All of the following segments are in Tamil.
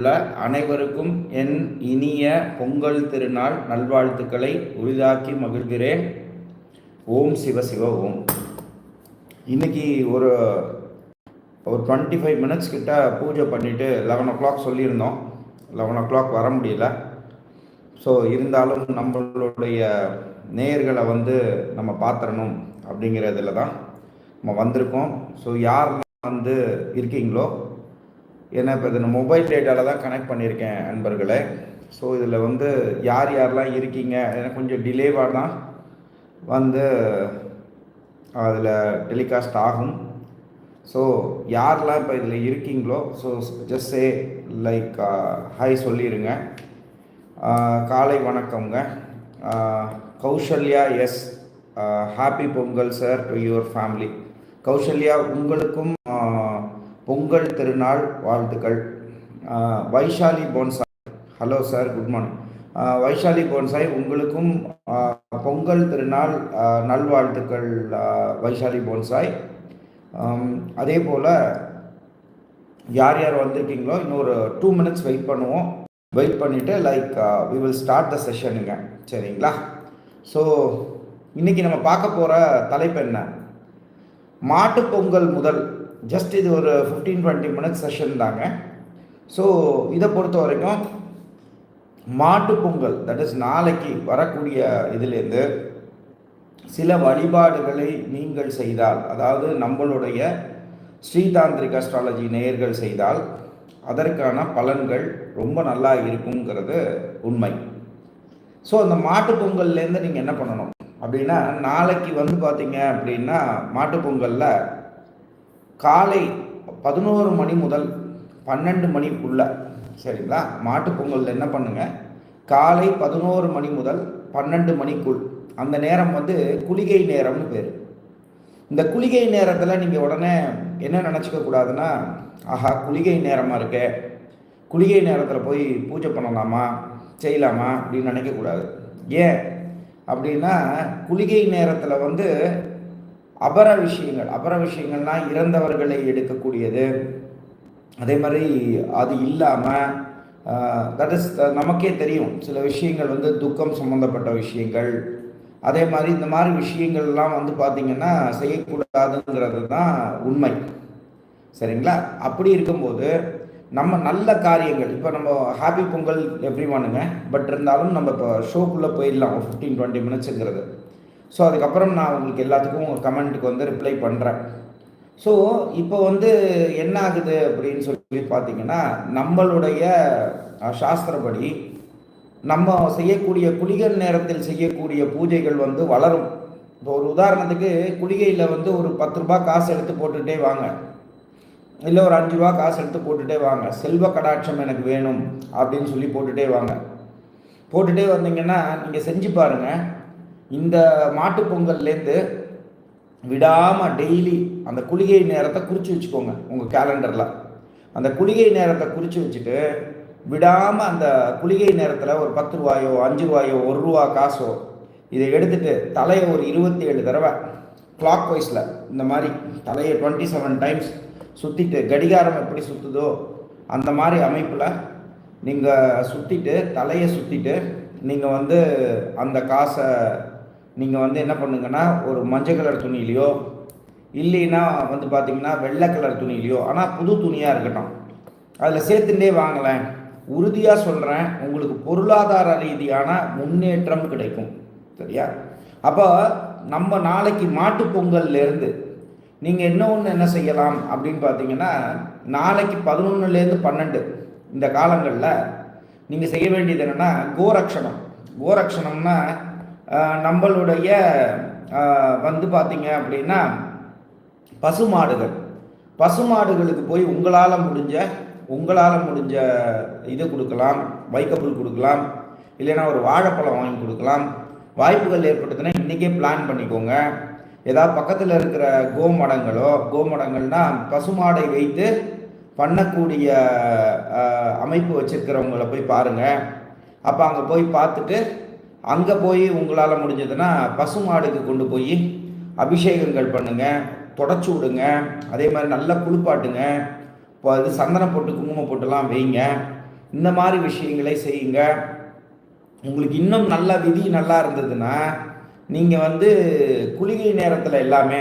உள்ள அனைவருக்கும் என் இனிய பொங்கல் திருநாள் நல்வாழ்த்துக்களை உரிதாக்கி மகிழ்கிறேன். ஓம் சிவ சிவ ஓம். இன்னைக்கு ஒரு ஒரு டுவெண்ட்டி ஃபைவ் மினிட்ஸ் கிட்ட பூஜை பண்ணிவிட்டு லெவன் ஓ கிளாக் சொல்லியிருந்தோம். லெவன் ஓ கிளாக் வர முடியல. ஸோ இருந்தாலும் நம்மளுடைய நேயர்களை வந்து நம்ம பார்த்துடணும் அப்படிங்கிறதுல தான் நம்ம வந்திருக்கோம். ஸோ யாரெல்லாம் வந்து இருக்கீங்களோ ஏன்னா இப்போ இது மொபைல் டேட்டாவில் தான் கனெக்ட் பண்ணியிருக்கேன் நண்பர்களே. ஸோ இதில் வந்து யார் யாரெல்லாம் இருக்கீங்க? எனக்கு கொஞ்சம் டிலேவாக தான் வந்து அதில் டெலிகாஸ்ட் ஆகும். ஸோ யாரெல்லாம் இப்போ இதில் இருக்கீங்களோ so just say like hi சொல்லிடுங்க காலை வணக்கங்க uh, Kausalya yes happy uh, Pongal sir to your family Kausalya உங்களுக்கும் uh, பொங்கல் திருநாள் வாழ்த்துக்கள். Vaishali bonsai. Hello sir good morning Vaishali bonsai உங்களுக்கும் பொங்கல் திருநாள் நல்வாழ்த்துக்கள் வைஷாலி போன்சாய். அதே போல் யார் யார் வந்திருக்கீங்களோ இன்னொரு டூ மினிட்ஸ் வெயிட் பண்ணுவோம். வெயிட் பண்ணிவிட்டு like we will start the செஷனுங்க சரிங்களா? ஸோ இன்றைக்கி நம்ம பார்க்க போகிற தலைப்பு என்ன? மாட்டுப்பொங்கல் முதல் ஜஸ்ட் இது ஒரு ஃபிஃப்டீன் டுவெண்ட்டி மினிட்ஸ் செஷன் தாங்க. ஸோ இதை பொறுத்த வரைக்கும் மாட்டு பொங்கல் தட் இஸ் நாளைக்கு வரக்கூடிய இதுலேருந்து சில வழிபாடுகளை நீங்கள் செய்தால் அதாவது நம்மளுடைய ஸ்ரீதாந்திரிக் அஸ்ட்ராலஜி நேயர்கள் செய்தால் அதற்கான பலன்கள் ரொம்ப நல்லா இருக்குங்கிறது உண்மை. ஸோ அந்த மாட்டு பொங்கல்லேருந்து நீங்கள் என்ன பண்ணணும்? அப்படின்னா நாளைக்கு வந்து பார்த்தீங்க அப்படின்னா மாட்டு பொங்கலில் காலை பதினோரு மணி முதல் பன்னெண்டு மணிக்குள்ள சரிங்களா? மாட்டுப் பொங்கலில் என்ன பண்ணுங்க? காலை பதினோரு மணி முதல் பன்னெண்டு மணிக்குள் அந்த நேரம் வந்து குளிகை நேரம்னு பேர். இந்த குளிகை நேரத்தில் நீங்கள் உடனே என்ன நினச்சிக்க கூடாதுன்னா ஆஹா குளிகை நேரமாக இருக்கு. குளிகை நேரத்தில் போய் பூஜை பண்ணலாமா? செய்யலாமா? அப்படின்னு நினைக்கக்கூடாது ஏன்? அப்படின்னா குளிகை நேரத்தில் வந்து அபர விஷயங்கள் அபர விஷயங்கள்னா இறந்தவர்களை எடுக்கக்கூடியது. அதே மாதிரி அது இல்லாமல் தட் இஸ் நமக்கே தெரியும். சில விஷயங்கள் வந்து துக்கம் சம்மந்தப்பட்ட விஷயங்கள். அதே மாதிரி இந்த மாதிரி விஷயங்கள்லாம் வந்து பார்த்திங்கன்னா செய்யக்கூடாதுங்கிறது தான் உண்மை. சரிங்களா? அப்படி இருக்கும்போது நம்ம நல்ல காரியங்கள் இப்போ நம்ம ஹாப்பி பொங்கல் எவ்ரி ஒன்னுங்க பட் இருந்தாலும் நம்ம இப்போ ஷோக்குள்ளே போயிடலாம் ஒரு ஃபிஃப்டீன் டுவெண்ட்டி மினிட்ஸுங்கிறது ஸோ அதுக்கப்புறம் நான் உங்களுக்கு எல்லாத்துக்கும் உங்கள் கமெண்ட்டுக்கு வந்து ரிப்ளை பண்ணுறேன் ஸோ இப்போ வந்து என்ன ஆகுது அப்படின்னு சொல்லி பார்த்தீங்கன்னா நம்மளுடைய சாஸ்திரப்படி நம்ம செய்யக்கூடிய குளிகை நேரத்தில் செய்யக்கூடிய பூஜைகள் வந்து வளரும். இப்போ ஒரு உதாரணத்துக்கு குளிகையில் வந்து ஒரு பத்து ரூபாய் காசு எடுத்து போட்டுகிட்டே வாங்க. இல்லை ஒரு அஞ்சு ரூபா காசு எடுத்து போட்டுகிட்டே வாங்க. செல்வ கடாட்சம் எனக்கு வேணும் அப்படின்னு சொல்லி போட்டுகிட்டே வாங்க. போட்டுகிட்டே வந்தீங்கன்னா நீங்கள் செஞ்சு பாருங்கள் இந்த மாட்டுப் பொங்கல்லேருந்து விடாமல் டெய்லி அந்த குளிகை நேரத்தை குறித்து வச்சுக்கோங்க உங்கள் கேலண்டரில் அந்த குளிகை நேரத்தை குறித்து வச்சுட்டு விடாமல் அந்த குளிகை நேரத்தில் ஒரு பத்து ரூபாயோ அஞ்சு ரூபாயோ ஒரு ரூபா காசோ இதை எடுத்துட்டு தலையை ஒரு இருபத்தி ஏழு தடவை கிளாக் வைஸில் இந்த மாதிரி தலையை டுவெண்ட்டி செவன் டைம்ஸ் சுற்றிட்டு கடிகாரம் எப்படி சுற்றுதோ அந்த மாதிரி அமைப்பில் நீங்கள் சுற்றிட்டு தலையை சுற்றிட்டு நீங்கள் வந்து அந்த காசை நீங்கள் வந்து என்ன பண்ணுங்கன்னா ஒரு மஞ்சள் கலர் துணியிலையோ இல்லைன்னா வந்து பார்த்தீங்கன்னா வெள்ளை கலர் துணியிலையோ ஆனால் புது துணியாக இருக்கட்டும். அதில் சேர்த்துட்டே வாங்கலேன் உறுதியாக சொல்கிறேன் உங்களுக்கு பொருளாதார ரீதியான முன்னேற்றம் கிடைக்கும். சரியா? அப்போ நம்ம நாளைக்கு மாட்டுப் பொங்கல்லேருந்து நீங்கள் என்ன ஒன்று என்ன செய்யலாம் அப்படின்னு பார்த்தீங்கன்னா நாளைக்கு பதினொன்றுலேருந்து பன்னெண்டு இந்த காலங்களில் நீங்கள் செய்ய வேண்டியது என்னென்னா கோரக்ஷணம். கோரக்ஷணம்னா நம்மளுடைய வந்து பார்த்தீங்க அப்படின்னா பசுமாடுகள். பசுமாடுகளுக்கு போய் உங்களால் முடிஞ்ச உங்களால் முடிஞ்ச இது கொடுக்கலாம் வைக்கப்புல் கொடுக்கலாம் இல்லைன்னா ஒரு வாழைப்பழம் வாங்கி கொடுக்கலாம். வாய்ப்புகள் ஏற்படுத்தினா இன்றைக்கே பிளான் பண்ணிக்கோங்க. ஏதாவது பக்கத்தில் இருக்கிற கோமடங்களோ கோமடங்கள்னா பசுமாடை வைத்து பண்ணக்கூடிய அமைப்பு வச்சுருக்கிறவங்கள போய் பாருங்கள் அப்போ அங்கே போய் பார்த்துட்டு அங்கே போய் உங்களால் முடிஞ்சதுன்னா பசுமாடுக்கு கொண்டு போய் அபிஷேகங்கள் பண்ணுங்கள் தொடச்சி விடுங்க அதே மாதிரி நல்லா குளிப்பாட்டுங்க. இப்போ அது சந்தனம் போட்டு குங்குமம் போட்டுலாம் வைங்க. இந்த மாதிரி விஷயங்களை செய்யுங்க. உங்களுக்கு இன்னும் நல்ல விதி நல்லா இருந்ததுன்னா நீங்கள் வந்து குளிகை நேரத்தில் எல்லாமே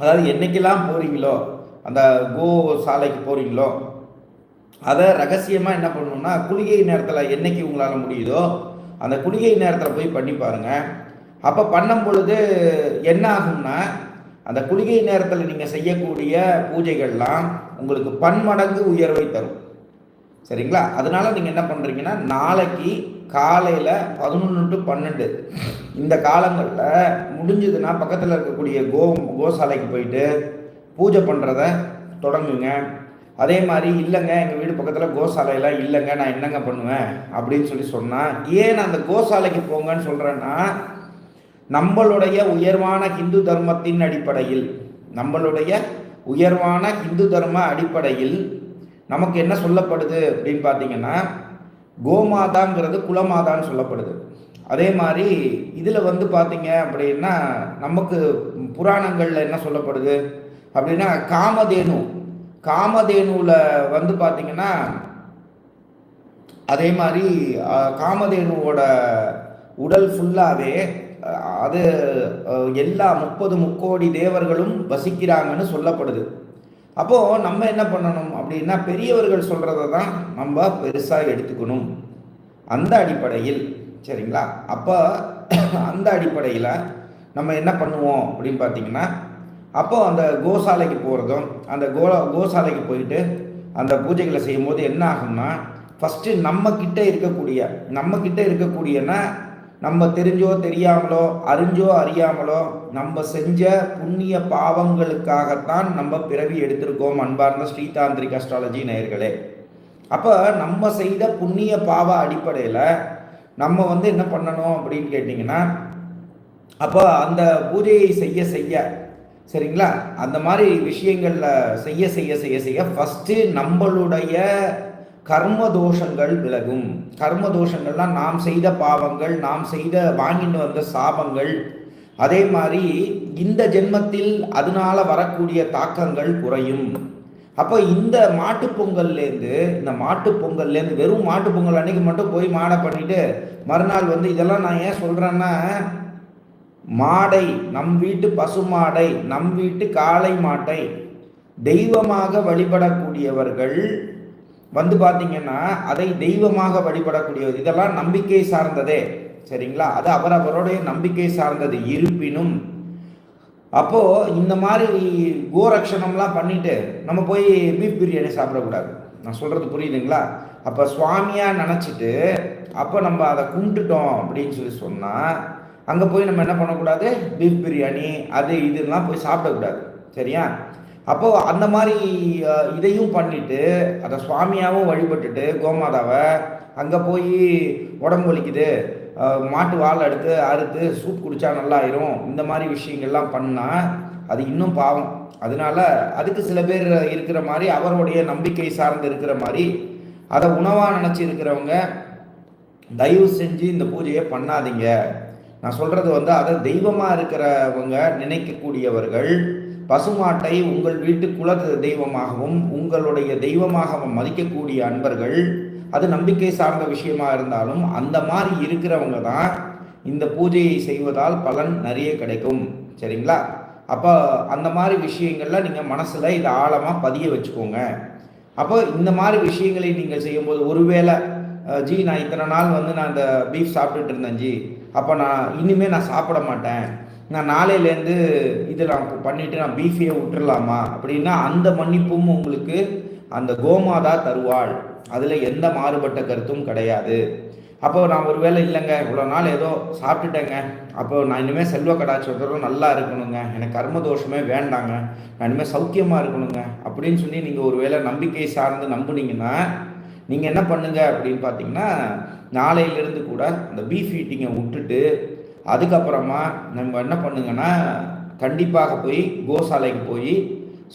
அதாவது என்றைக்கெல்லாம் போகிறீங்களோ அந்த கோ சாலைக்கு போகிறீங்களோ அதை ரகசியமாக என்ன பண்ணணும்னா குளிகை நேரத்தில் என்னைக்கு உங்களால் முடியுதோ அந்த குளிகை நேரத்தில் போய் பண்ணி பாருங்கள் அப்போ பண்ணும் பொழுது என்ன ஆகும்னா அந்த குளிகை நேரத்தில் நீங்கள் செய்யக்கூடிய பூஜைகள்லாம் உங்களுக்கு பன்மடங்கு உயர்வை தரும். சரிங்களா? அதனால நீங்கள் என்ன பண்ணுறீங்கன்னா நாளைக்கு காலையில் பதினொன்று டு பன்னெண்டு இந்த காலங்களில் முடிஞ்சதுன்னா பக்கத்தில் இருக்கக்கூடிய கோ கோசாலைக்கு போயிட்டு பூஜை பண்ணுறத தொடங்குங்க. அதே மாதிரி இல்லைங்க எங்கள் வீடு பக்கத்தில் கோசாலையெல்லாம் இல்லைங்க நான் என்னங்க பண்ணுவேன்? அப்படின்னு சொல்லி சொன்னால் ஏன் நான் அந்த கோசாலைக்கு போங்கன்னு சொல்கிறேன்னா நம்மளுடைய உயர்வான ஹிந்து தர்மத்தின் அடிப்படையில் நம்மளுடைய உயர்வான ஹிந்து தர்ம அடிப்படையில் நமக்கு என்ன சொல்லப்படுது அப்படின்னு பார்த்தீங்கன்னா கோமாதாங்கிறது குலமாதான்னு சொல்லப்படுது. அதே மாதிரி இதில் வந்து பார்த்தீங்க அப்படின்னா நமக்கு புராணங்களில் என்ன சொல்லப்படுது அப்படின்னா காமதேனு. காமதேனுவில் வந்து பார்த்தீங்கன்னா அதே மாதிரி காமதேனுவோட உடல் ஃபுல்லாகவே அது எல்லா முப்பது முக்கோடி தேவர்களும் வசிக்கிறாங்கன்னு சொல்லப்படுது. அப்போது நம்ம என்ன பண்ணணும் அப்படின்னா பெரியவர்கள் சொல்கிறத தான் நம்ம பெருசாக எடுத்துக்கணும். அந்த அடிப்படையில் சரிங்களா? அப்போ அந்த அடிப்படையில் நம்ம என்ன பண்ணுவோம் அப்படின்னு பார்த்தீங்கன்னா அப்போ அந்த கோசாலைக்கு போகிறதும் அந்த கோ கோசாலைக்கு போயிட்டு அந்த பூஜைகளை செய்யும்போது என்ன ஆகும்னா ஃபஸ்ட்டு நம்ம கிட்ட இருக்கக்கூடிய நம்ம கிட்ட இருக்கக்கூடியனா நம்ம தெரிஞ்சோ தெரியாமலோ அறிஞ்சோ அறியாமலோ நம்ம செஞ்ச புண்ணிய பாவங்களுக்காகத்தான் நம்ம பிறவி எடுத்திருக்கோம் அன்பார்ந்த ஸ்ரீதாந்திரிக் அஸ்ட்ராலஜி நேயர்களே. அப்போ நம்ம செய்த புண்ணிய பாவ அடிப்படையில் நம்ம வந்து என்ன பண்ணணும் அப்படின்னு கேட்டிங்கன்னா அப்போ அந்த பூஜையை செய்ய செய்ய சரிங்களா? அந்த மாதிரி விஷயங்களில் செய்ய செய்ய செய்ய செய்ய ஃபஸ்ட்டு நம்மளுடைய கர்ம தோஷங்கள் விலகும். கர்ம தோஷங்கள்லாம் நாம் செய்த பாவங்கள் நாம் செய்த வாங்கிட்டு வந்த சாபங்கள். அதே மாதிரி இந்த ஜென்மத்தில் அதனால வரக்கூடிய தாக்கங்கள் குறையும். அப்போ இந்த மாட்டு பொங்கல்லேருந்து இந்த மாட்டு பொங்கல்லேருந்து வெறும் மாட்டு பொங்கல் அன்னைக்கு மட்டும் போய் மாடை பண்ணிட்டு மறுநாள் வந்து இதெல்லாம் நான் ஏன் சொல்கிறேன்னா மாடை நம் வீட்டு பசு மாடை நம் வீட்டு காளை மாட்டை தெய்வமாக வழிபடக்கூடியவர்கள் வந்து பார்த்தீங்கன்னா அதை தெய்வமாக வழிபடக்கூடியது இதெல்லாம் நம்பிக்கை சார்ந்ததே. சரிங்களா? அது அவரவருடைய நம்பிக்கை சார்ந்தது. இருப்பினும் அப்போ இந்த மாதிரி கோரக்ஷணம்லாம் பண்ணிட்டு நம்ம போய் பீஃப் பிரியாணி சாப்பிடக்கூடாது. நான் சொல்றது புரியுதுங்களா? அப்போ சுவாமியாக நினச்சிட்டு அப்போ நம்ம அதை கும்பிட்டுட்டோம் அப்படின்னு சொல்லி சொன்னால் அங்கே போய் நம்ம என்ன பண்ணக்கூடாது? பீஃப் பிரியாணி அது இதெல்லாம் போய் சாப்பிடக்கூடாது. சரியா? அப்போது அந்த மாதிரி இதையும் பண்ணிட்டு அதை சுவாமியாகவும் வழிபட்டுட்டு கோமாதாவை அங்கே போய் உடம்பு வலிக்குது மாட்டு வால் எடுத்து அறுத்து சூப் குடித்தா நல்லாயிரும் இந்த மாதிரி விஷயங்கள்லாம் பண்ணால் அது இன்னும் பாவம். அதனால அதுக்கு சில பேர் இருக்கிற மாதிரி அவருடைய நம்பிக்கை சார்ந்து இருக்கிற மாதிரி அதை உணவாக நினச்சி இருக்கிறவங்க தயவு செஞ்சு இந்த பூஜையை பண்ணாதீங்க. நான் சொல்கிறது வந்து அதை தெய்வமாக இருக்கிறவங்க நினைக்கக்கூடியவர்கள் பசுமாட்டை உங்கள் வீட்டு குல தெய்வமாகவும் உங்களுடைய தெய்வமாக மதிக்கக்கூடிய அன்பர்கள் அது நம்பிக்கை சார்ந்த விஷயமா இருந்தாலும் அந்த மாதிரி இருக்கிறவங்க தான் இந்த பூஜையை செய்வதால் பலன் நிறைய கிடைக்கும். சரிங்களா? அப்போ அந்த மாதிரி விஷயங்கள்ல நீங்கள் மனசில் இதை ஆழமாக பதிய வச்சுக்கோங்க. அப்போ இந்த மாதிரி விஷயங்களை நீங்கள் செய்யும்போது ஒருவேளை ஜி நான் இத்தனை நாள் வந்து நான் இந்த பீஃப் சாப்பிட்டுட்டு இருந்தேன் ஜி. அப்போ நான் இனிமேல் நான் சாப்பிட மாட்டேன். நான் நாளையிலேருந்து இதில் நான் பண்ணிவிட்டு நான் பீஃபையே விட்டுடலாமா அப்படின்னா அந்த மன்னிப்பும் உங்களுக்கு அந்த கோமாதா தருவாள். அதில் எந்த மாறுபட்ட கருத்தும் கிடையாது. அப்போ நான் ஒரு வேளை இல்லைங்க இவ்வளோ நாள் ஏதோ சாப்பிட்டுட்டேங்க. அப்போ நான் இனிமேல் செல்வ கடாட்சத்தரும் நல்லா இருக்கணுங்க. எனக்கு கர்ம தோஷமே வேண்டாங்க. நான் இனிமேல் சௌக்கியமாக இருக்கணுங்க. அப்படின்னு சொல்லி நீங்கள் ஒரு வேளை நம்பிக்கை சார்ந்து நம்புனீங்கன்னா நீங்கள் என்ன பண்ணுங்க அப்படின்னு பார்த்தீங்கன்னா நாளையிலேருந்து கூட அந்த பீஃப் ஈட்டிங்கை விட்டுட்டு அதுக்கப்புறமா நம்ம என்ன பண்ணுங்கன்னா கண்டிப்பாக போய் கோசாலைக்கு போய்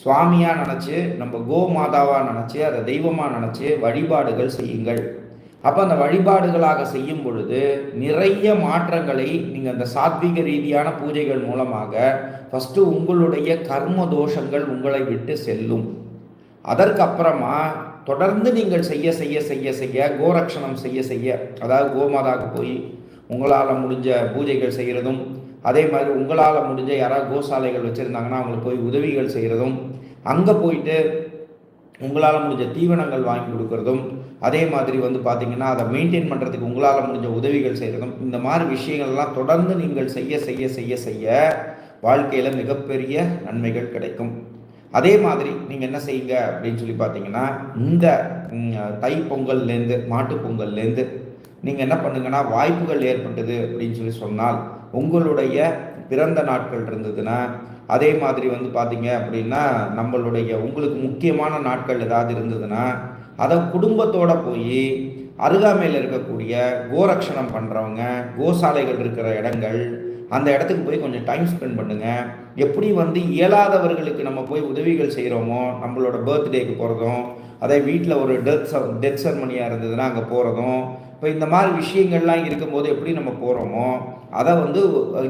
சுவாமியாக நினச்சி நம்ம கோ மாதாவாக நினச்சி அதை தெய்வமாக நினச்சி வழிபாடுகள் செய்யுங்கள். அப்போ அந்த வழிபாடுகளாக செய்யும் பொழுது நிறைய மாற்றங்களை நீங்கள் அந்த சாத்விக ரீதியான பூஜைகள் மூலமாக ஃபஸ்ட்டு உங்களுடைய கர்ம தோஷங்கள் உங்களை விட்டு செல்லும். அதற்கப்புறமா தொடர்ந்து நீங்கள் செய்ய செய்ய செய்ய செய்ய கோரக்ஷணம் செய்ய செய்ய அதாவது கோமாதாவுக்கு போய் உங்களால் முடிஞ்ச பூஜைகள் செய்கிறதும் அதே மாதிரி உங்களால் முடிஞ்ச யாராவது கோசாலைகள் வச்சுருந்தாங்கன்னா அவங்களுக்கு போய் உதவிகள் செய்கிறதும் அங்கே போயிட்டு உங்களால் முடிஞ்ச தீவனங்கள் வாங்கி கொடுக்குறதும் அதே மாதிரி வந்து பார்த்திங்கன்னா அதை மெயின்டைன் பண்ணுறதுக்கு உங்களால் முடிஞ்ச உதவிகள் செய்கிறதும் இந்த மாதிரி விஷயங்கள்லாம் தொடர்ந்து நீங்கள் செய்ய செய்ய செய்ய செய்ய வாழ்க்கையில் மிகப்பெரிய நன்மைகள் கிடைக்கும். அதே மாதிரி நீங்கள் என்ன செய்யுங்க அப்படின்னு சொல்லி பார்த்தீங்கன்னா இந்த தை பொங்கல்லேருந்து மாட்டு பொங்கல்லேருந்து நீங்கள் என்ன பண்ணுங்கன்னா வாய்ப்புகள் ஏற்பட்டது அப்படின்னு சொல்லி சொன்னால் உங்களுடைய பிறந்த நாட்கள் இருந்ததுன்னா அதே மாதிரி வந்து பார்த்தீங்க அப்படின்னா நம்மளுடைய உங்களுக்கு முக்கியமான நாட்கள் ஏதாவது இருந்ததுன்னா அதை குடும்பத்தோடு போய் அருகாமையில் இருக்கக்கூடிய கோரக்ஷணம் பண்ணுறவங்க கோசாலைகள் இருக்கிற இடங்கள் அந்த இடத்துக்கு போய் கொஞ்சம் டைம் ஸ்பெண்ட் பண்ணுங்கள் எப்படி வந்து இயலாதவர்களுக்கு நம்ம போய் உதவிகள் செய்கிறோமோ நம்மளோட பர்த்டேக்கு போகிறதும் அதே வீட்டில் ஒரு டெத் டெத் செரமனியாக இருந்ததுன்னா அங்கே போகிறதும் இப்போ இந்த மாதிரி விஷயங்கள்லாம் இருக்கும்போது எப்படி நம்ம போகிறோமோ அதை வந்து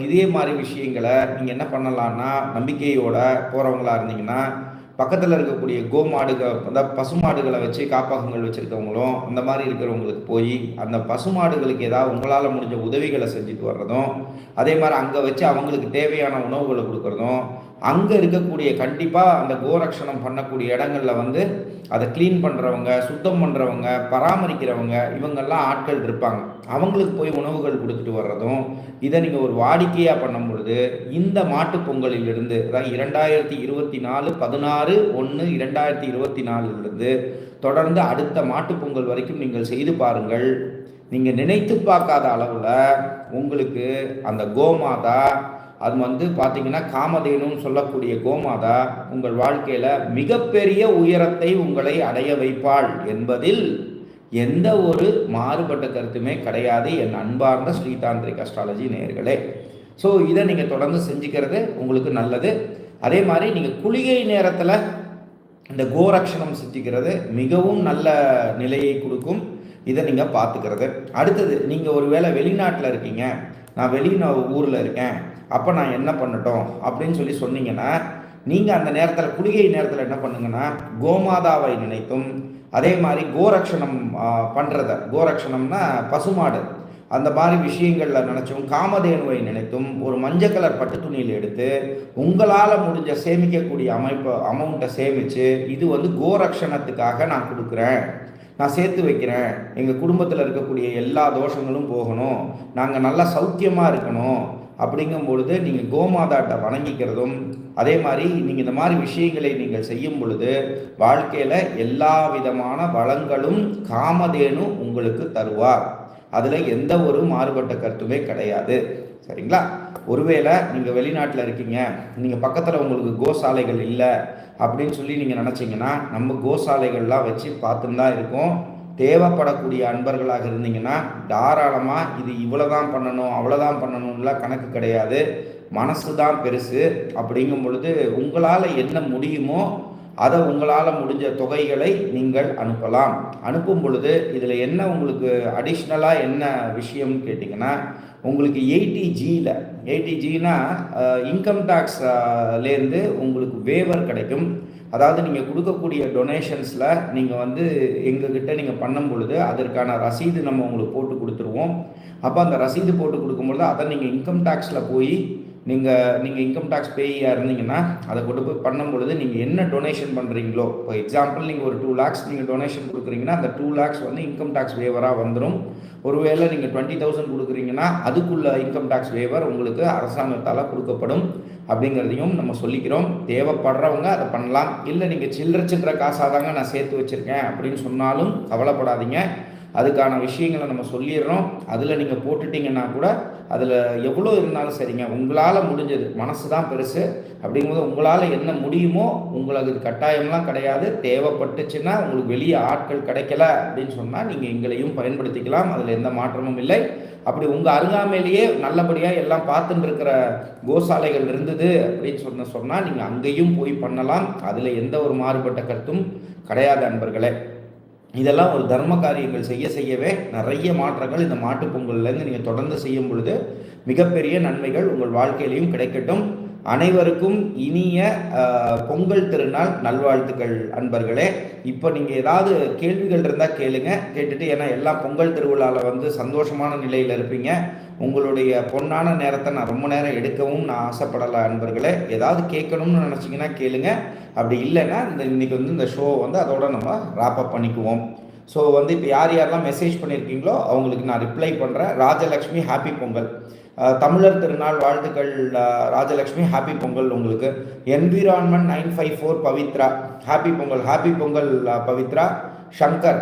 இதே மாதிரி விஷயங்களை நீங்கள் என்ன பண்ணலான்னா நம்பிக்கையோட போகிறவங்களா இருந்தீங்கன்னா பக்கத்தில் இருக்கக்கூடிய கோமாடுகள் அதாவது பசுமாடுகளை வச்சு காப்பகங்கள் வச்சுருக்கவங்களும் அந்த மாதிரி இருக்கிறவங்களுக்கு போய் அந்த பசுமாடுகளுக்கு ஏதாவது உங்களால் முடிஞ்ச உதவிகளை செஞ்சுட்டு வர்றதும் அதே மாதிரி அங்கே வச்சு அவங்களுக்கு தேவையான உணவுகளை கொடுக்குறதும் அங்கே இருக்கக்கூடிய கண்டிப்பாக அந்த கோரக்ஷணம் பண்ணக்கூடிய இடங்களில் வந்து அதை க்ளீன் பண்ணுறவங்க சுத்தம் பண்ணுறவங்க பராமரிக்கிறவங்க இவங்கெல்லாம் ஆட்கள் இருப்பாங்க. அவங்களுக்கு போய் உணவுகள் கொடுத்துட்டு வர்றதும் இதை நீங்கள் ஒரு வாடிக்கையாக பண்ணும் பொழுது இந்த மாட்டுப் பொங்கலிலிருந்து அதாவது இரண்டாயிரத்தி இருபத்தி நாலு பதினாறு ஒன்று இரண்டாயிரத்தி இருபத்தி நாலுலேருந்து தொடர்ந்து அடுத்த மாட்டுப் பொங்கல் வரைக்கும் நீங்கள் செய்து பாருங்கள். நீங்கள் நினைத்து பார்க்காத அளவில் உங்களுக்கு அந்த கோமாதா அது வந்து பார்த்தீங்கன்னா காமதேனுன்னு சொல்லக்கூடிய கோமாதா உங்கள் வாழ்க்கையில் மிகப்பெரிய உயரத்தை உங்களை அடைய வைப்பாள் என்பதில் எந்த ஒரு மாறுபட்ட கருத்துமே கிடையாது. என் அன்பார்ந்த ஸ்ரீதாந்திரிக் அஸ்ட்ராலஜி நேர்களே ஸோ இதை நீங்கள் தொடர்ந்து செஞ்சுக்கிறது உங்களுக்கு நல்லது. அதே மாதிரி நீங்கள் குளிகை நேரத்தில் இந்த கோரக்ஷணம் செஞ்சுக்கிறது மிகவும் நல்ல நிலையை கொடுக்கும். இதை நீங்கள் பார்த்துக்கிறது. அடுத்தது நீங்கள் ஒரு வேளை வெளிநாட்டில் இருக்கீங்க. நான் வெளி ஊரில் இருக்கேன். அப்போ நான் என்ன பண்ணட்டும்? அப்படின்னு சொல்லி சொன்னீங்கன்னா நீங்கள் அந்த நேரத்தில் குளிகை நேரத்தில் என்ன பண்ணுங்கன்னா கோமாதாவை நினைத்தும் அதே மாதிரி கோரக்ஷணம் பண்ணுறத கோரக்ஷணம்னா பசுமாடு. அந்த மாதிரி விஷயங்களில் நினச்சும் காமதேனுவை நினைத்தும் ஒரு மஞ்சள் கலர் பட்டு துணியில் எடுத்து உங்களால் முடிஞ்ச சேமிக்கக்கூடிய அமைப்பு அமௌண்ட்டை சேமித்து இது வந்து கோரக்ஷணத்துக்காக நான் கொடுக்குறேன். நான் சேர்த்து வைக்கிறேன். எங்கள் குடும்பத்தில் இருக்கக்கூடிய எல்லா தோஷங்களும் போகணும். நாங்கள் நல்லா சௌக்கியமாக இருக்கணும். அப்படிங்கும் பொழுது நீங்கள் கோமாதாட்டை வணங்கிக்கிறதும் அதே மாதிரி நீங்கள் இந்த மாதிரி விஷயங்களை நீங்கள் செய்யும் பொழுது வாழ்க்கையில் எல்லா விதமான வளங்களும் காமதேனு உங்களுக்கு தருவார். அதில் எந்த ஒரு மாறுபட்ட கருத்துமே கிடையாது. சரிங்களா? ஒருவேளை நீங்கள் வெளிநாட்டில் இருக்கீங்க நீங்கள் பக்கத்தில் உங்களுக்கு கோசாலைகள் இல்லை அப்படின்னு சொல்லி நீங்கள் நினச்சிங்கன்னா நம்ம கோசாலைகள்லாம் வச்சு பார்த்துன்னு தான் இருக்கோம். தேவைப்படக்கூடிய அன்பர்களாக இருந்தீங்கன்னா தாராளமாக இது இவ்வளோ தான் பண்ணணும் அவ்வளோதான் பண்ணணும்லாம் கணக்கு கிடையாது. மனசு தான் பெருசு. அப்படிங்கும் பொழுது உங்களால் என்ன முடியுமோ அதை உங்களால் முடிஞ்ச தொகைகளை நீங்கள் அனுப்பலாம். அனுப்பும் பொழுது இதில் என்ன உங்களுக்கு அடிஷ்னலாக என்ன விஷயம்னு கேட்டிங்கன்னா உங்களுக்கு எயிட்டி ஜியில் எயிட்டி ஜினா இன்கம் டேக்ஸ்லேருந்து உங்களுக்கு வேவர் கிடைக்கும். அதாவது நீங்கள் கொடுக்கக்கூடிய டொனேஷன்ஸில் நீங்கள் வந்து எங்ககிட்ட நீங்கள் பண்ணும் பொழுது அதற்கான ரசீது நம்ம உங்களுக்கு போட்டு கொடுத்துருவோம். அப்போ அந்த ரசீது போட்டு கொடுக்கும்பொழுது அதை நீங்கள் இன்கம் டேக்ஸில் போய் நீங்கள் நீங்கள் இன்கம் டேக்ஸ் பேயாக இருந்தீங்கன்னா அதை கொண்டு போய் பண்ணும் பொழுது நீங்கள் என்ன டொனேஷன் பண்ணுறீங்களோ இப்போ எக்ஸாம்பிள் நீங்கள் ஒரு டூ லேக்ஸ் நீங்கள் டொனேஷன் கொடுக்குறீங்கன்னா அந்த டூ லேக்ஸ் வந்து இன்கம் டேக்ஸ் வேவராக வந்துடும் ஒருவேளை நீங்கள் டுவெண்ட்டி தௌசண்ட் கொடுக்குறீங்கன்னா அதுக்குள்ள இன்கம் டேக்ஸ் வேவர் உங்களுக்கு அரசாங்கத்தால் கொடுக்கப்படும் அப்படிங்கிறதையும் நம்ம சொல்லிக்கிறோம். தேவைப்படுறவங்க அதை பண்ணலாம். இல்லை நீங்கள் சில்லற சில்லற காசாக தாங்க நான் சேர்த்து வச்சுருக்கேன் அப்படின்னு சொன்னாலும் கவலைப்படாதீங்க. அதுக்கான விஷயங்களை நம்ம சொல்லிடுறோம். அதில் நீங்கள் போட்டுட்டிங்கன்னா கூட அதில் எவ்வளோ இருந்தாலும் சரிங்க. உங்களால் முடிஞ்சது. மனசு தான் பெருசு. அப்படிங்கும்போது உங்களால் என்ன முடியுமோ உங்களுக்கு கட்டாயம்லாம் கிடையாது. தேவைப்பட்டுச்சுன்னா உங்களுக்கு வெளியே ஆட்கள் கிடைக்கல அப்படின்னு சொன்னால் நீங்கள் எங்களையும் பயன்படுத்திக்கலாம். அதில் எந்த மாற்றமும் இல்லை. அப்படி உங்கள் அருகாமையிலேயே நல்லபடியாக எல்லாம் பார்த்துட்டு இருக்கிற கோசாலைகள் இருந்தது அப்படின்னு சொன்ன சொன்னால் நீங்கள் அங்கேயும் போய் பண்ணலாம். அதில் எந்த ஒரு மாறுபட்ட கருத்தும் கிடையாது அன்பர்களே. இதெல்லாம் ஒரு தர்ம காரியங்கள் செய்ய செய்யவே நிறைய மாற்றங்கள் இந்த மாட்டுப் பொங்கல்லேருந்து நீங்கள் தொடர்ந்து செய்யும் பொழுது மிகப்பெரிய நன்மைகள் உங்கள் வாழ்க்கையிலையும் கிடைக்கட்டும். அனைவருக்கும் இனிய பொங்கல் திருநாள் நல்வாழ்த்துக்கள் அன்பர்களே. இப்போ நீங்கள் ஏதாவது கேள்விகள் இருந்தால் கேளுங்க. கேட்டுட்டு ஏன்னா எல்லாம் பொங்கல் திருவிழாவில் வந்து சந்தோஷமான நிலையில் இருப்பீங்க. உங்களுடைய பொன்னான நேரத்தை நான் ரொம்ப நேரம் எடுக்கவும் நான் ஆசைப்படலை அன்பர்களே. ஏதாவது கேட்கணும்னு நினச்சிங்கன்னா கேளுங்க. அப்படி இல்லைன்னா இந்த இன்றைக்கி வந்து இந்த ஷோ வந்து அதோட நம்ம ராப்அப் பண்ணிக்குவோம். ஸோ வந்து இப்போ யார் யாரெல்லாம் மெசேஜ் பண்ணியிருக்கீங்களோ அவங்களுக்கு நான் ரிப்ளை பண்ணுறேன் ராஜலக்ஷ்மி ஹாப்பி பொங்கல். தமிழர் திருநாள் வாழ்த்துக்கள் ராஜலக்ஷ்மி ஹாப்பி பொங்கல் உங்களுக்கு. Environment nine five four Pavithra happy Pongal happy Pongal Pavithra. Shankar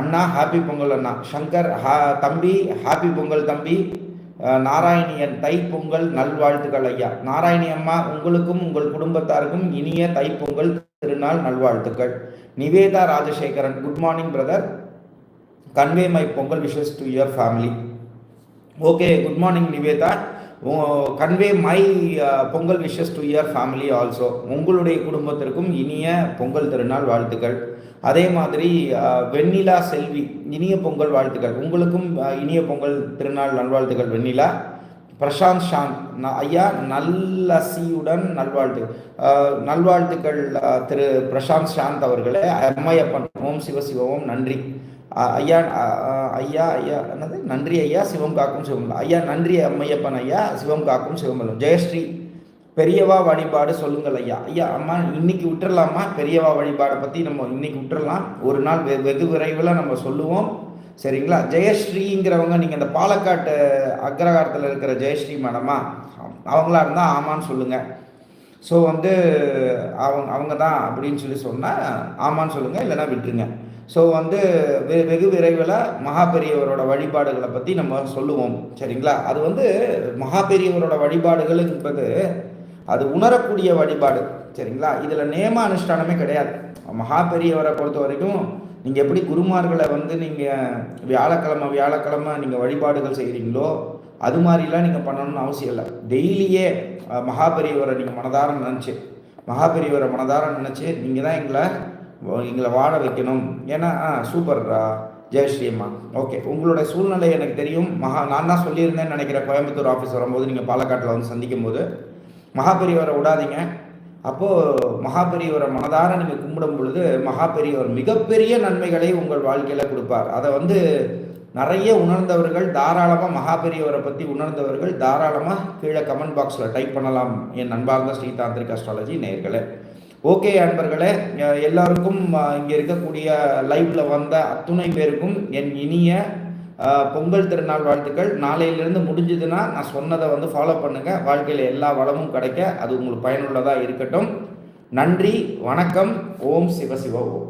அண்ணா ஹாப்பி பொங்கல் அண்ணா. சங்கர் ஹா தம்பி ஹாப்பி பொங்கல் தம்பி. நாராயணியன் தைப்பொங்கல் பொங்கல் நல்வாழ்த்துக்கள் ஐயா. நாராயணி அம்மா உங்களுக்கும் உங்கள் குடும்பத்தாருக்கும் இனிய தைப்பொங்கல் பொங்கல் திருநாள் நல்வாழ்த்துக்கள். Nivetha Rajasekaran good morning brother convey my Pongal wishes to your family okay good morning Nivetha. Convey my uh, Pongal wishes to your family also உங்களுடைய குடும்பத்திற்கும் இனிய பொங்கல் திருநாள் வாழ்த்துக்கள். அதே மாதிரி uh, வெண்ணிலா செல்வி இனிய பொங்கல் வாழ்த்துக்கள். உங்களுக்கும் uh, இனிய பொங்கல் திருநாள் நல்வாழ்த்துக்கள் வெண்ணிலா. பிரசாந்த் ஷான் ந- ஐயா நல்லசியுடன் நல்வாழ்த்து நல்வாழ்த்துக்கள் திரு பிரசாந்த் ஷாந்த் அவர்களே. அம்மையப்பன் ஓம் சிவசிவம் நன்றி. ஐயா ஐயா ஐயா என்னது? நன்றி ஐயா சிவம் காக்கும் சிவமலம் ஐயா நன்றி அம்மையப்பன் ஐயா சிவம் காக்கும் சிவமலம் ஜெயஸ்ரீ பெரியவா வழிபாடு சொல்லுங்கள் ஐயா. ஐயா அம்மா இன்னைக்கு விட்டுறலாமா? பெரியவா வழிபாடை பற்றி நம்ம இன்னைக்கு விட்டுறலாம். ஒரு நாள் வெ வெகு விரைவில் நம்ம சொல்லுவோம். சரிங்களா? ஜெயஸ்ரீங்கிறவங்க நீங்கள் இந்த பாலக்காட்டு அக்ரகாரத்தில் இருக்கிற ஜெயஸ்ரீ மேடமா? அவங்களா இருந்தால் ஆமான்னு சொல்லுங்கள் ஸோ வந்து அவங்க அவங்க தான் அப்படின்னு சொல்லி சொன்னால் ஆமான்னு சொல்லுங்கள் இல்லைன்னா விட்டுருங்க. ஸோ வந்து வெ வெகு விரைவில் மகாபெரியவரோட வழிபாடுகளை பற்றி நம்ம சொல்லுவோம். சரிங்களா? அது வந்து மகாபெரியவரோட வழிபாடுகள் என்பது அது உணரக்கூடிய வழிபாடு. சரிங்களா? இதில் நேம அனுஷ்டானமே கிடையாது. மகாபெரியவரை பொறுத்த வரைக்கும் நீங்கள் எப்படி குருமார்களை வந்து நீங்கள் வியாழக்கிழமை வியாழக்கிழமை நீங்கள் வழிபாடுகள் செய்கிறீங்களோ அது மாதிரிலாம் நீங்கள் பண்ணணும்னு அவசியம் இல்லை. டெய்லியே மகாபெரியவரை நீங்கள் மனதார நினச்சி மகாபெரியவரை மனதார நினச்சி நீங்கள் தான் எங்களை எங்களை வாழ வைக்கணும். ஏன்னா ஆ சூப்பர் ஜெயஸ்ரீ ஓகே உங்களோட சூழ்நிலை எனக்கு தெரியும். மகா நான் தான் சொல்லியிருந்தேன்னு நினைக்கிறேன். கோயம்புத்தூர் ஆஃபீஸ் வரும்போது நீங்கள் பாலக்காட்டில் வந்து சந்திக்கும் போது மகாபெரியவரை விடாதீங்க. அப்போது மகாபெரியவரை மனதார நீங்கள் கும்பிடும் பொழுது மகாபெரியவர் மிகப்பெரிய நன்மைகளை உங்கள் வாழ்க்கையில் கொடுப்பார். அதை வந்து நிறைய உணர்ந்தவர்கள் தாராளமாக மகாபெரியவரை பற்றி உணர்ந்தவர்கள் தாராளமாக கீழே கமெண்ட் பாக்ஸில் டைப் பண்ணலாம். என் நண்பார்ந்த ஸ்ரீதாந்திரிக் அஸ்ட்ராலஜி நேயர்களே. ஓகே அன்பர்களே எல்லாருக்கும் இங்கே இருக்கக்கூடிய லைவ்ல வந்த அத்துணை பேருக்கும் என் இனிய பொங்கல் திருநாள் வாழ்த்துக்கள். நாளையிலிருந்து முடிஞ்சதுன்னா நான் சொன்னதை வந்து ஃபாலோ பண்ணுங்க. வாழ்க்கையில் எல்லா வளமும் கிடைக்க அது உங்களுக்கு பயனுள்ளதாக இருக்கட்டும். நன்றி வணக்கம். ஓம் சிவ ஓம்